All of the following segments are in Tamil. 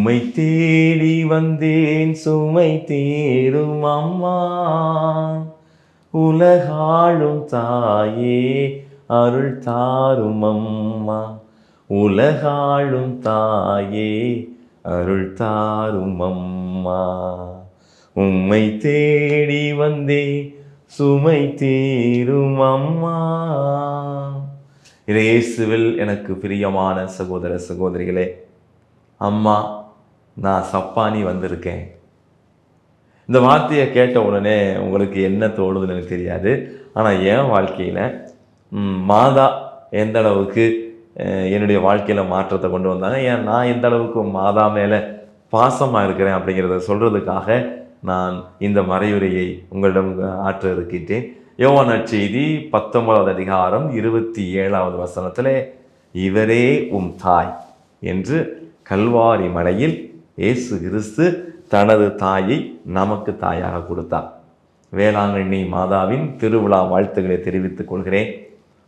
உம்மை தேடி வந்தேன் சுமை தேரும் அம்மா. உலகாளும் தாயே அருள் தாரும் அம்மா. உலகாளும் தாயே அருள் தாரும் அம்மா. உம்மை தேடி வந்தே சுமை தீரும் அம்மா. இயேசுவில் எனக்கு பிரியமான சகோதர சகோதரிகளே அம்மா நான் சப்பானி வந்திருக்கேன். இந்த வார்த்தையை கேட்ட உடனே உங்களுக்கு என்ன தோணுதுன்னு எனக்கு தெரியாது. ஆனால் என் வாழ்க்கையில் மாதா எந்த அளவுக்கு என்னுடைய வாழ்க்கையில் மாற்றத்தை கொண்டு வந்தாங்க. ஏன் நான் எந்த அளவுக்கு மாதா மேலே பாசமாக இருக்கிறேன் அப்படிங்கிறத சொல்கிறதுக்காக நான் இந்த மறையுரையை உங்களிடம் ஆற்ற இருக்கிட்டேன் யோவான செய்தி பத்தொன்பதாவது அதிகாரம் இருபத்தி ஏழாவது வசனத்தில் இவரே உம் தாய் என்று கல்வாரி மலையில் இயேசு கிறிஸ்து தனது தாயை நமக்கு தாயாக கொடுத்தார். வேளாங்கண்ணி மாதாவின் திருவிழா வாழ்த்துக்களை தெரிவித்துக் கொள்கிறேன்.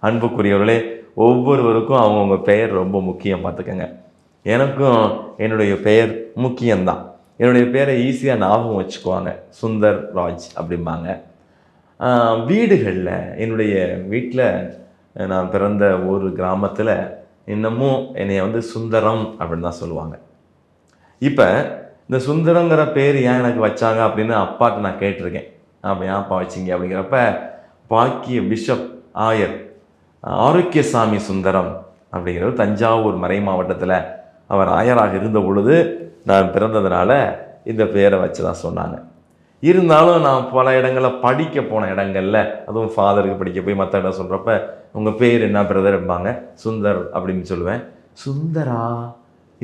அன்புக்குரியவர்களே ஒவ்வொருவருக்கும் அவங்கவுங்க பெயர் ரொம்ப முக்கியம் பார்த்துக்கங்க. எனக்கும் என்னுடைய பெயர் முக்கியம்தான். என்னுடைய பேரை ஈஸியாக ஞாபகம் வச்சுக்குவாங்க. சுந்தர் ராஜ் அப்படிம்பாங்க. வீடுகளில் என்னுடைய வீட்டில் நான் பிறந்த ஒரு கிராமத்தில் இன்னமும் என்னை வந்து சுந்தரம் அப்படின்னு தான் சொல்லுவாங்க. இப்போ இந்த சுந்தரங்கிற பேர் ஏன் எனக்கு வச்சாங்க அப்படின்னு அப்பாட்ட நான் கேட்டிருக்கேன். அப்போ ஏன் அப்பா வச்சிங்க அப்படிங்கிறப்ப பாக்கிய பிஷப் ஆயர் ஆரோக்கியசாமி சுந்தரம் அப்படிங்கிறவர் தஞ்சாவூர் மறை மாவட்டத்தில் அவர் ஆயராக இருந்த பொழுது நான் பிறந்ததுனால இந்த பேரை வச்சு தான் சொன்னாங்க. இருந்தாலும் நான் பல இடங்களில் படிக்க போன இடங்கள்ல அதுவும் ஃபாதருக்கு படிக்க போய் மற்ற இடம் சொல்கிறப்ப உங்கள் பேர் என்ன பிரதர் இருப்பாங்க சுந்தர் அப்படின்னு சொல்லுவேன். சுந்தரா?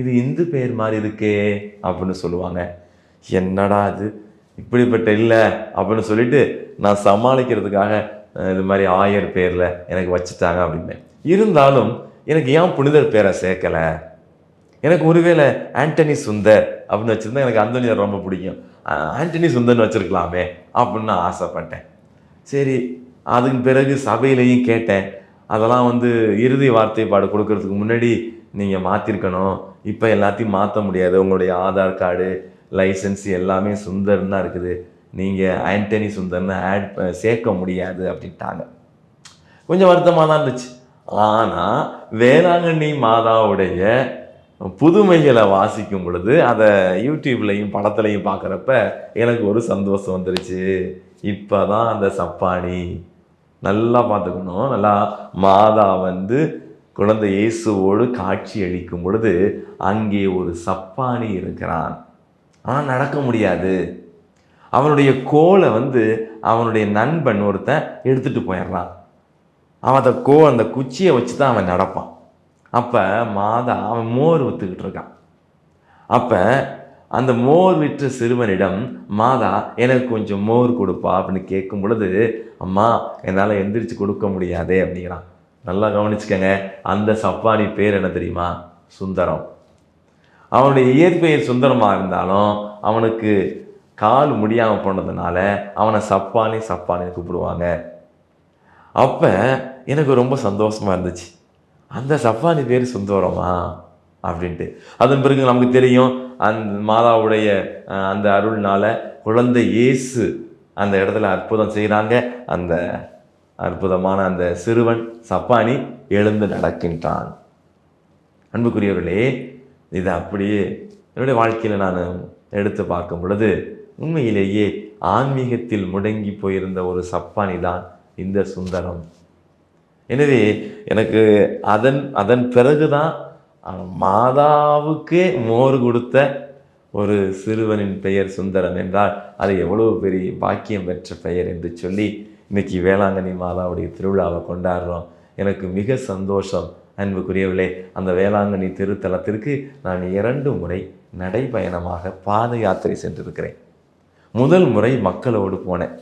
இது இந்து பேர் மாதிரி இருக்கே அப்படின்னு சொல்லுவாங்க. என்னடா இது? இப்படிப்பட்ட இல்லை அப்படின்னு சொல்லிட்டு நான் சமாளிக்கிறதுக்காக இது மாதிரி ஆயர் பேரில் எனக்கு வச்சுட்டாங்க அப்படின்னு. இருந்தாலும் எனக்கு ஏன் புனிதர் பேரை சேர்க்கலை? எனக்கு ஒருவேளை ஆண்டனி சுந்தர் அப்படின்னு வச்சுருந்தா எனக்கு அந்தோனியார் ரொம்ப பிடிக்கும். ஆண்டனி சுந்தர்னு வச்சுருக்கலாமே அப்படின்னு நான் ஆசைப்பட்டேன். சரி அதுக்கு பிறகு சபையிலையும் கேட்டேன். அதெல்லாம் வந்து இறுதி வார்த்தை பாடு கொடுக்கறதுக்கு முன்னாடி நீங்கள் மாற்றிருக்கணும் இப்போ எல்லாத்தையும் மாற்ற முடியாது. உங்களுடைய ஆதார் கார்டு லைசன்ஸ் எல்லாமே சுந்தர்னு தான் இருக்குது. நீங்கள் ஆண்டனி சுந்தர்னு ஆட் சேர்க்க முடியாது அப்படின்ட்டாங்க. கொஞ்சம் வருத்தமாக தான் இருந்துச்சு. ஆனால் வேளாங்கண்ணி மாதாவுடைய புதுமைகளை வாசிக்கும் பொழுது அதை யூடியூப்லையும் படத்துலையும் பார்க்குறப்ப எனக்கு ஒரு சந்தோஷம் வந்துருச்சு. இப்போ தான் அந்த சப்பானி நல்லா பார்த்துக்கணும் நல்லா மாதா வந்து குழந்தை இயேசுவோடு காட்சி அளிக்கும் பொழுது அங்கே ஒரு சப்பானி இருக்கிறான். ஆனால் நடக்க முடியாது. அவனுடைய கோலை வந்து அவனுடைய நண்பன் ஒருத்தன் எடுத்துட்டு போயிடுறான். அவன் அந்த கோ அந்த குச்சியை வச்சு தான் அவன் நடப்பான். அப்போ மாதா அவன் மோர் விற்றுக்கிட்டு இருக்கான். அப்போ அந்த மோர் விற்ற சிறுவனிடம் மாதா எனக்கு கொஞ்சம் மோர் கொடுப்பா அப்படின்னு கேட்கும் பொழுது அம்மா என்னால் எந்திரிச்சு கொடுக்க முடியாதே அப்படிங்கிறான். நல்லா கவனிச்சுக்கங்க. அந்த சப்பானி பேர் என்ன தெரியுமா? சுந்தரம். அவனுடைய இயற்பெயர் சுந்தரமாக இருந்தாலும் அவனுக்கு கால் முடியாமல் போனதுனால அவனை சப்பானி சப்பானின்னு கூப்பிடுவாங்க. அப்போ எனக்கு ரொம்ப சந்தோஷமாக இருந்துச்சு. அந்த சப்பானி பேர் சுந்தரமா? அப்படின்ட்டு. அதன் பிறகு நமக்கு தெரியும் அந்த மாதாவுடைய அந்த அருள்னால குழந்தை இயேசு அந்த இடத்துல அற்புதம் செய்கிறாங்க அந்த அற்புதமான அந்த சிறுவன் சப்பானி எழுந்து நடக்கின்றான். அன்புக்குரியவர்களே இது அப்படியே என்னுடைய வாழ்க்கையில் நான் எடுத்து பார்க்கும் பொழுது உண்மையிலேயே ஆன்மீகத்தில் முடங்கி போயிருந்த ஒரு சப்பானி தான் இந்த சுந்தரம். எனவே எனக்கு அதன் அதன் பிறகுதான் தான் மாதாவுக்கே மோர் கொடுத்த ஒரு சிறுவனின் பெயர் சுந்தரம் என்றால் அது எவ்வளவு பெரிய பாக்கியம் பெற்ற பெயர் என்று சொல்லி இன்னைக்கு வேளாங்கண்ணி மாதாவுடைய திருவிழாவை கொண்டாடுறோம். எனக்கு மிக சந்தோஷம். அன்புக்குரியவர்களே அந்த வேளாங்கண்ணி திருத்தலத்திற்கு நான் இரண்டு முறை நடைபயணமாக பாத யாத்திரை சென்றிருக்கிறேன். முதல் முறை மக்களோடு போனேன்.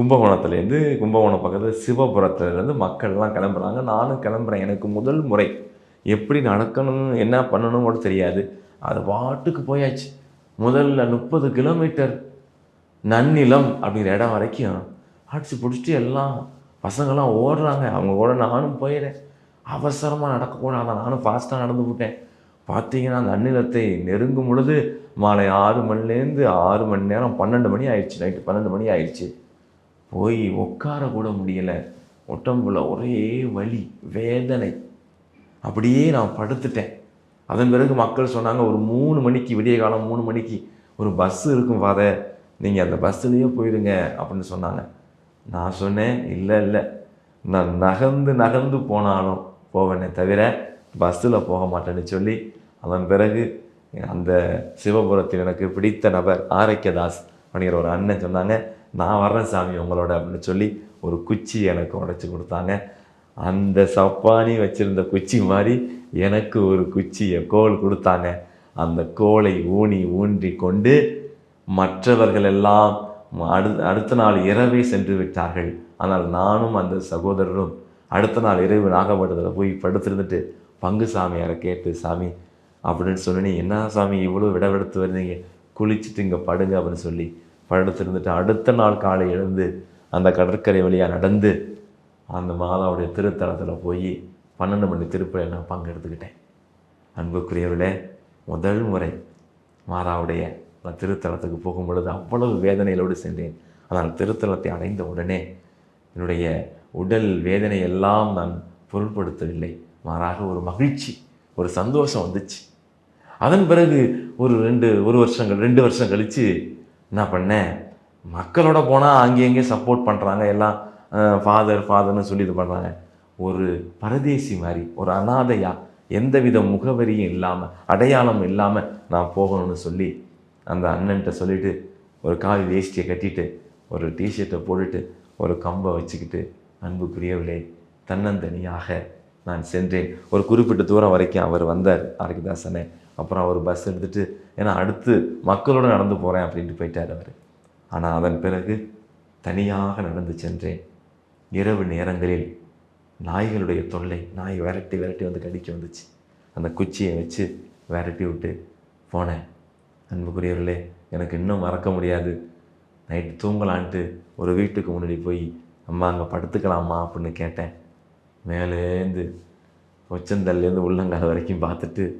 கும்பகோணத்துலேருந்து கும்பகோணம் பக்கத்தில் சிவபுரத்துலேருந்து மக்கள்லாம் கிளம்புறாங்க. நானும் கிளம்புறேன். எனக்கு முதல் முறை. எப்படி நடக்கணும் என்ன பண்ணணும் கூட தெரியாது. அது பாட்டுக்கு போயாச்சு. முதல்ல முப்பது கிலோமீட்டர் நன்னிலம் அப்படிங்கிற இடம் வரைக்கும் அடிச்சு பிடிச்சிட்டு எல்லாம் பசங்கள்லாம் ஓடுறாங்க. அவங்க கூட நானும் போயிடுறேன் அவசரமாக நடக்கக்கூடாது நானும் ஃபாஸ்ட்டாக நடந்து போட்டேன் பார்த்தீங்கன்னா அந்த அந்நிலத்தை நெருங்கும் பொழுது மாலை ஆறு மணிலேருந்து ஆறு மணி நேரம் பன்னெண்டு மணி ஆயிடுச்சு. நைட்டு பன்னெண்டு மணி ஆயிடுச்சு. போய் உட்கார கூட முடியலை. உடம்புல ஒரே வலி வேதனை. அப்படியே நான் படுத்துட்டேன். அதன் பிறகு மக்கள் சொன்னாங்க ஒரு மூணு மணிக்கு விடிய காலம் மூணு மணிக்கு ஒரு பஸ் இருக்கும் பாத நீங்கள் அந்த பஸ்ஸுலேயே போயிடுங்க அப்படின்னு சொன்னாங்க. நான் சொன்னேன் இல்லை இல்லை. நான் நகர்ந்து நகர்ந்து போனாலும் போவேனே தவிர பஸ்ஸில் போக மாட்டேன்னு சொல்லி அதன் பிறகு அந்த சிவபுரத்தில் எனக்கு பிடித்த நபர் ஆரோக்கியதாஸ் அப்படிங்கிற ஒரு அண்ணன் சொன்னாங்க நான் வர்றேன் சாமி உங்களோட அப்படின்னு சொல்லி ஒரு குச்சி எனக்கு உடைச்சி கொடுத்தாங்க. அந்த சப்பானி வச்சுருந்த குச்சி மாதிரி எனக்கு ஒரு குச்சியை கோல் கொடுத்தாங்க. அந்த கோலை ஊனி ஊன்றி கொண்டு மற்றவர்கள் எல்லாம் அடு அடுத்த நாள் இரவே சென்று விட்டார்கள். ஆனால் நானும் அந்த சகோதரரும் அடுத்த நாள் இரவு நாகப்பட்டினத்தில் போய் படுத்திருந்துட்டு பங்கு சாமியாரை கேட்டு சாமி? அப்படின்னு சொன்னி என்ன சாமி இவ்வளோ விடவெடுத்து வருவீங்க குளிச்சுட்டு இங்கே படுங்க அப்படின்னு சொல்லி படுத்திருந்துட்டு அடுத்த நாள் காலை எழுந்து அந்த கடற்கரை வழியாக நடந்து அந்த மாதாவுடைய திருத்தலத்தில் போய் பன்னெண்டு மணி திருப்பலியில் நான் பங்கெடுத்துக்கிட்டேன். அன்புக்குரியவர்களே முதல் முறை மாதாவுடைய நான் திருத்தலத்துக்கு போகும் பொழுது அவ்வளவு வேதனைகளோடு சென்றேன். ஆனால் திருத்தலத்தை அடைந்த உடனே என்னுடைய உடல் வேதனை எல்லாம் நான் பொருட்படுத்தவில்லை மாறாக ஒரு மகிழ்ச்சி ஒரு சந்தோஷம் வந்துச்சு. அதன் பிறகு ஒரு ரெண்டு ஒரு வருஷங்கள் ரெண்டு வருஷம் கழித்து என்ன பண்ணேன்? மக்களோட போனால் அங்கே சப்போர்ட் பண்ணுறாங்க எல்லாம் ஃபாதர் ஃபாதர்னு சொல்லி இது பண்ணுறாங்க ஒரு பரதேசி மாதிரி ஒரு அனாதையாக எந்தவித முகவரியும் இல்லாமல் அடையாளம் இல்லாமல் நான் போகணும்னு சொல்லி அந்த அண்ணன்ட்ட சொல்லிட்டு ஒரு காவி வேஷ்டியை கட்டிட்டு ஒரு டிஷர்ட்டை போட்டுட்டு ஒரு கம்பை வச்சுக்கிட்டு அன்புக்குரியவர்களே தன்னந்தனியாக நான் சென்றேன். ஒரு குறிப்பிட்ட தூரம் வரைக்கும் அவர் வந்தார் ஆரோக்கியதாசனே அப்புறம் அவர் பஸ் எடுத்துகிட்டு ஏன்னா அடுத்து மக்களோட நடந்து போகிறேன் அப்படின்ட்டு போயிட்டார் அவர். ஆனால் அதன் பிறகு தனியாக நடந்து சென்றேன். இரவு நேரங்களில் நாய்களுடைய தொல்லை நாய் விரட்டி விரட்டி வந்து கடிக்க வந்துச்சு. அந்த குச்சியை வச்சு விரட்டி விட்டு போனேன். அன்புக்குரியவர்களே எனக்கு இன்னும் மறக்க முடியாது. நைட்டு தூங்கலான்ட்டு ஒரு வீட்டுக்கு முன்னாடி போய் அம்மா அங்கே படுத்துக்கலாமா? அப்படின்னு கேட்டேன். மேலேருந்து உச்சந்தல்லேருந்து உள்ளங்கால் வரைக்கும் பார்த்துட்டு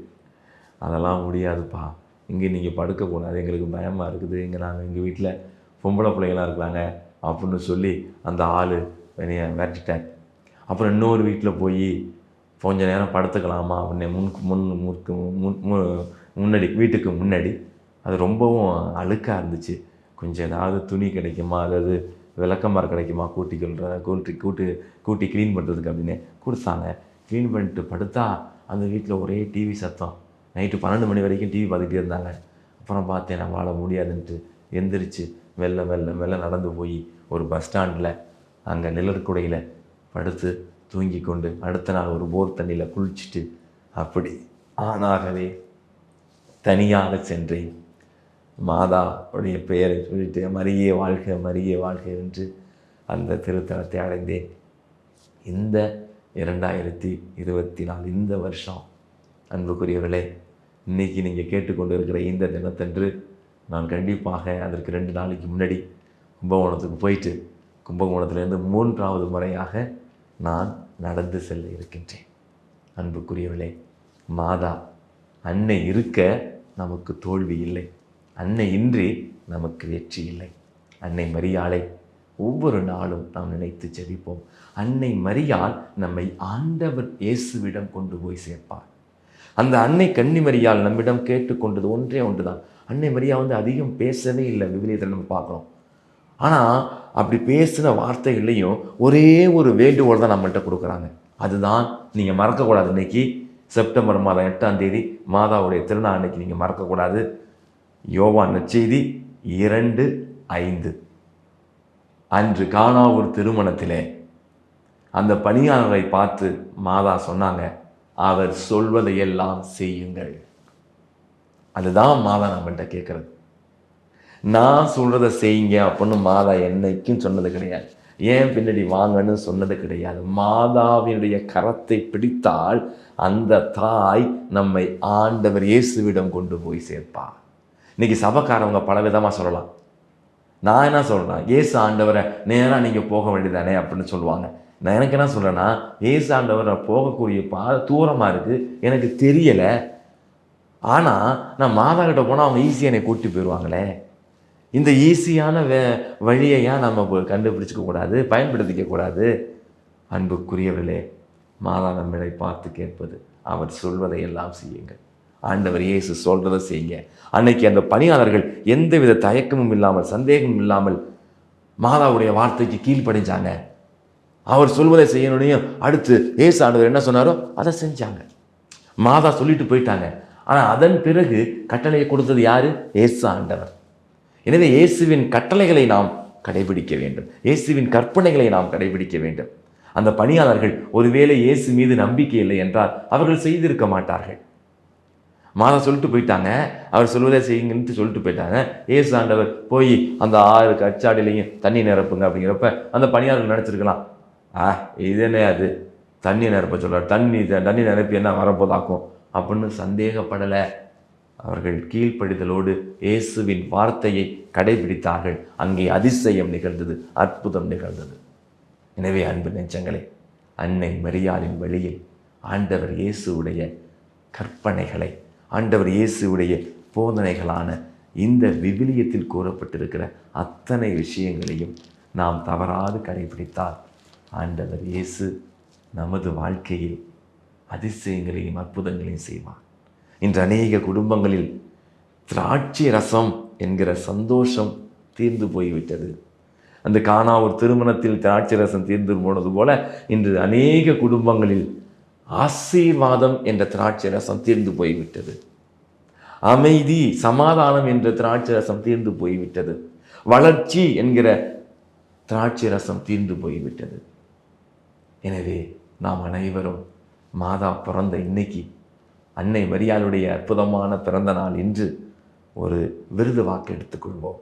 அதெல்லாம் முடியாதுப்பா. இங்கே நீங்கள் படுக்கக்கூடாது எங்களுக்கு பயமாக இருக்குது. இங்கே நாங்கள் எங்கள் வீட்டில் பொம்பளை பிள்ளைங்களாம் இருக்கிறாங்க அப்படின்னு சொல்லி அந்த ஆள் என்னைய மிரட்டிட்டார். அப்புறம் இன்னொரு வீட்டில் போய் கொஞ்ச நேரம் படுத்துக்கலாமா? அப்படின்னு முன் முன் முற்கு முன் மு- முன்னாடி வீட்டுக்கு முன்னாடி அது ரொம்பவும் அழுக்காக இருந்துச்சு. கொஞ்சம் ஏதாவது துணி கிடைக்குமா? அதாவது விளக்கமாறு கிடைக்குமா? கூட்டி கொள்ற கூட்டி கூட்டு கூட்டி க்ளீன் பண்ணுறதுக்கு அப்படின்னு கொடுத்தாங்க. க்ளீன் பண்ணிட்டு படுத்தா அந்த வீட்டில் ஒரே டிவி சத்தம். நைட்டு பன்னெண்டு மணி வரைக்கும் டிவி பார்த்துக்கிட்டே இருந்தாங்க. அப்புறம் பார்த்தேன் நான் வாழ முடியாதுன்ட்டு எந்திரிச்சு மெல்ல மெல்ல மெல்ல நடந்து போய் ஒரு பஸ் ஸ்டாண்டில் அங்கே நிழற்குடையில் படுத்து தூங்கி கொண்டு அடுத்த நாள் ஒரு போர் தண்ணியில் குளிச்சுட்டு அப்படி ஆணாகவே தனியாக சென்றேன். மாதா உடைய பெயரை சொல்லிட்டு மரியே வாழ்க மரியே வாழ்க என்று அந்த திருத்தலத்தை அடைந்தேன். இந்த இரண்டாயிரத்தி இருபத்தி நாலு இந்த வருஷம் அன்புக்குரியவர்களே இன்னைக்கு நீங்கள் கேட்டுக்கொண்டு இருக்கிற இந்த தினத்தன்று நான் கண்டிப்பாக அதற்கு ரெண்டு நாளைக்கு முன்னாடி கும்பகோணத்துக்கு போயிட்டு கும்பகோணத்திலேருந்து மூன்றாவது முறையாக நான் நடந்து செல்ல இருக்கின்றேன். அன்புக்குரியவர்களே மாதா அன்னை இருக்க நமக்கு தோல்வி இல்லை. அன்னை இன்றி நமக்கு வெற்றி இல்லை. அன்னை மரியாளை ஒவ்வொரு நாளும் நாம் நினைத்து ஜெபிப்போம். அன்னை மரியால் நம்மை ஆண்டவர் இயேசுவிடம் கொண்டு போய் சேர்ப்பார். அந்த அன்னை கன்னிமரியால் நம்மிடம் கேட்டுக்கொண்டது ஒன்றே ஒன்று தான் அன்னை மரியா வந்து அதிகம் பேசவே இல்லை விவிலியத்தில் நம்ம பார்க்குறோம். ஆனால் அப்படி பேசின வார்த்தைகள்லையும் ஒரே ஒரு வேண்டுகோள் தான் நம்மள்கிட்ட கொடுக்குறாங்க. அதுதான் நீங்கள் மறக்கக்கூடாது. இன்றைக்கி செப்டம்பர் மாதம் எட்டாம் தேதி மாதாவுடைய திருநாள். அன்னைக்கு நீங்கள் மறக்கக்கூடாது. யோவான் நச்செய்தி இரண்டு ஐந்து. அன்று காணாவூர் திருமணத்திலே அந்த பணியாளரை பார்த்து மாதா சொன்னாங்க அவர் சொல்வதையெல்லாம் செய்யுங்கள். அதுதான் மாதா நம்மள்கிட்ட கேட்குறது. நான் சொல்கிறத செய்யுங்க அப்படின்னு மாதா என்னைக்கும் சொன்னது கிடையாது. ஏன் பின்னாடி வாங்கன்னு சொன்னது கிடையாது. மாதாவினுடைய கரத்தை பிடித்தால் அந்த தாய் நம்மை ஆண்டவர் இயேசுவிடம் கொண்டு போய் சேர்ப்பார். இன்னைக்கு சபைக்காரவங்க பல விதமாக சொல்லலாம். நான் என்ன சொல்கிறேன் ஏசு ஆண்டவரை நேராக நீங்கள் போக வேண்டியதானே அப்படின்னு சொல்லுவாங்க. நான் எனக்கு என்ன சொல்கிறேன்னா ஏசு ஆண்டவரை போகக்கூடிய பா தூரமாக இருக்குது எனக்கு தெரியலை. ஆனால் நான் மாதா கிட்ட போனால் அவங்க ஈஸியாக என்னை கூட்டி போயிடுவாங்களே இந்த ஈஸியான வே வழியை ஏன் நம்ம கண்டுபிடிச்சிக்க கூடாது? பயன்படுத்திக்க கூடாது? அன்புக்குரியவர்களே மாதா நம்மளை பார்த்து கேட்பது அவர் சொல்வதை எல்லாம் செய்யுங்கள். ஆண்டவர் இயேசு சொல்கிறத செய்யுங்க. அன்னைக்கு அந்த பணியாளர்கள் எந்தவித தயக்கமும் இல்லாமல் சந்தேகமும் இல்லாமல் மாதாவுடைய வார்த்தைக்கு கீழ்ப்படைஞ்சாங்க. அவர் சொல்வதை செய்யணும்னையும் அடுத்து ஏசு ஆண்டவர் என்ன சொன்னாரோ அதை செஞ்சாங்க. மாதா சொல்லிட்டு போயிட்டாங்க. ஆனால் அதன் பிறகு கட்டளையை கொடுத்தது யாரு? ஏசு ஆண்டவர். எனவே இயேசுவின் கட்டளைகளை நாம் கடைபிடிக்க வேண்டும். இயேசுவின் கற்பனைகளை நாம் கடைபிடிக்க வேண்டும். அந்த பணியாளர்கள் ஒருவேளை இயேசு மீது நம்பிக்கை இல்லை என்றால் அவர்கள் செய்திருக்க மாட்டார்கள். மாதா சொல்லிட்டு போயிட்டாங்க. அவர் சொல்வதை செய்யுங்கன்ட்டு சொல்லிட்டு போயிட்டாங்க. ஏசு ஆண்டவர் போய் அந்த ஆறு கச்சாடிலையும் தண்ணி நிரப்புங்க அப்படிங்கிறப்ப அந்த பணியாளர்கள் நினச்சிருக்கலாம். ஆ இது என்ன அது? தண்ணி நிரப்ப சொல்கிறார் தண்ணி தண்ணி நிரப்பி என்ன வரப்போதாக்கும்? அப்படின்னு சந்தேகப்படலை. அவர்கள் கீழ்ப்படிதலோடு இயேசுவின் வார்த்தையை கடைபிடித்தார்கள். அங்கே அதிசயம் நிகழ்ந்தது அற்புதம் நிகழ்ந்தது. எனவே அன்பு நெஞ்சங்களே அன்னை மரியாளின் வழியில் ஆண்டவர் இயேசுவுடைய கற்பனைகளை ஆண்டவர் இயேசுவுடைய போதனைகளான இந்த விவிலியத்தில் கூறப்பட்டிருக்கிற அத்தனை விஷயங்களையும் நாம் தவறாது கடைபிடித்தால் ஆண்டவர் இயேசு நமது வாழ்க்கையில் அதிசயங்களையும் அற்புதங்களையும் செய்வார். இன்று அநேக குடும்பங்களில் திராட்சை ரசம் என்கிற சந்தோஷம் தீர்ந்து போய்விட்டது. அந்த காணா ஒரு திருமணத்தில் திராட்சை ரசம் தீர்ந்து போனது போல இன்று அநேக குடும்பங்களில் ஆசீர்வாதம் என்ற திராட்சை ரசம் தீர்ந்து போய்விட்டது. அமைதி சமாதானம் என்ற திராட்சை ரசம் தீர்ந்து போய்விட்டது. வளர்ச்சி என்கிற திராட்சை ரசம் தீர்ந்து போய்விட்டது. எனவே நாம் அனைவரும் மாதா பிறந்த இன்னைக்கு அன்னை மரியாளுடைய அற்புதமான பிறந்த நாள் இன்று ஒரு விருது வாக்கு எடுத்துக்கொள்வோம்.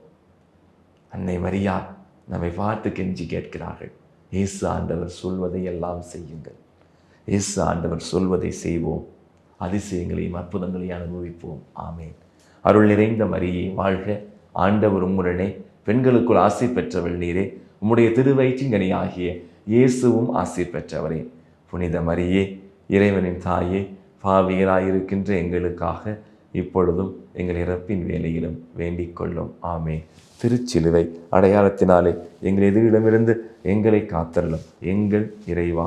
அன்னை மரியாள் நம்மை பார்த்து கெஞ்சி கேட்கிறார்கள். இயேசு ஆண்டவர் சொல்வதை எல்லாம் செய்யுங்கள். இயேசு ஆண்டவர் சொல்வதை செய்வோம். அதிசயங்களையும் அற்புதங்களையும் அனுபவிப்போம். ஆமேன். அருள் நிறைந்த மரியை வாழ்க. ஆண்டவர் உம்முடனே. பெண்களுக்குள் ஆசை பெற்றவள் நீரே. உம்முடைய திருவயிற்றிங்கனி ஆகிய இயேசுவும் ஆசை பெற்றவரே. புனித மரியே இறைவனின் தாயே பாவியராயிருக்கின்ற எங்களுக்காக இப்பொழுதும் எங்கள் இறப்பின் வேலையிலும் வேண்டிக் கொள்ளும். ஆமே திருச்சிலுவை அடையாளத்தினாலே எங்கள் எதிரிடமிருந்து எங்களை காத்தரலும் எங்கள் இறைவா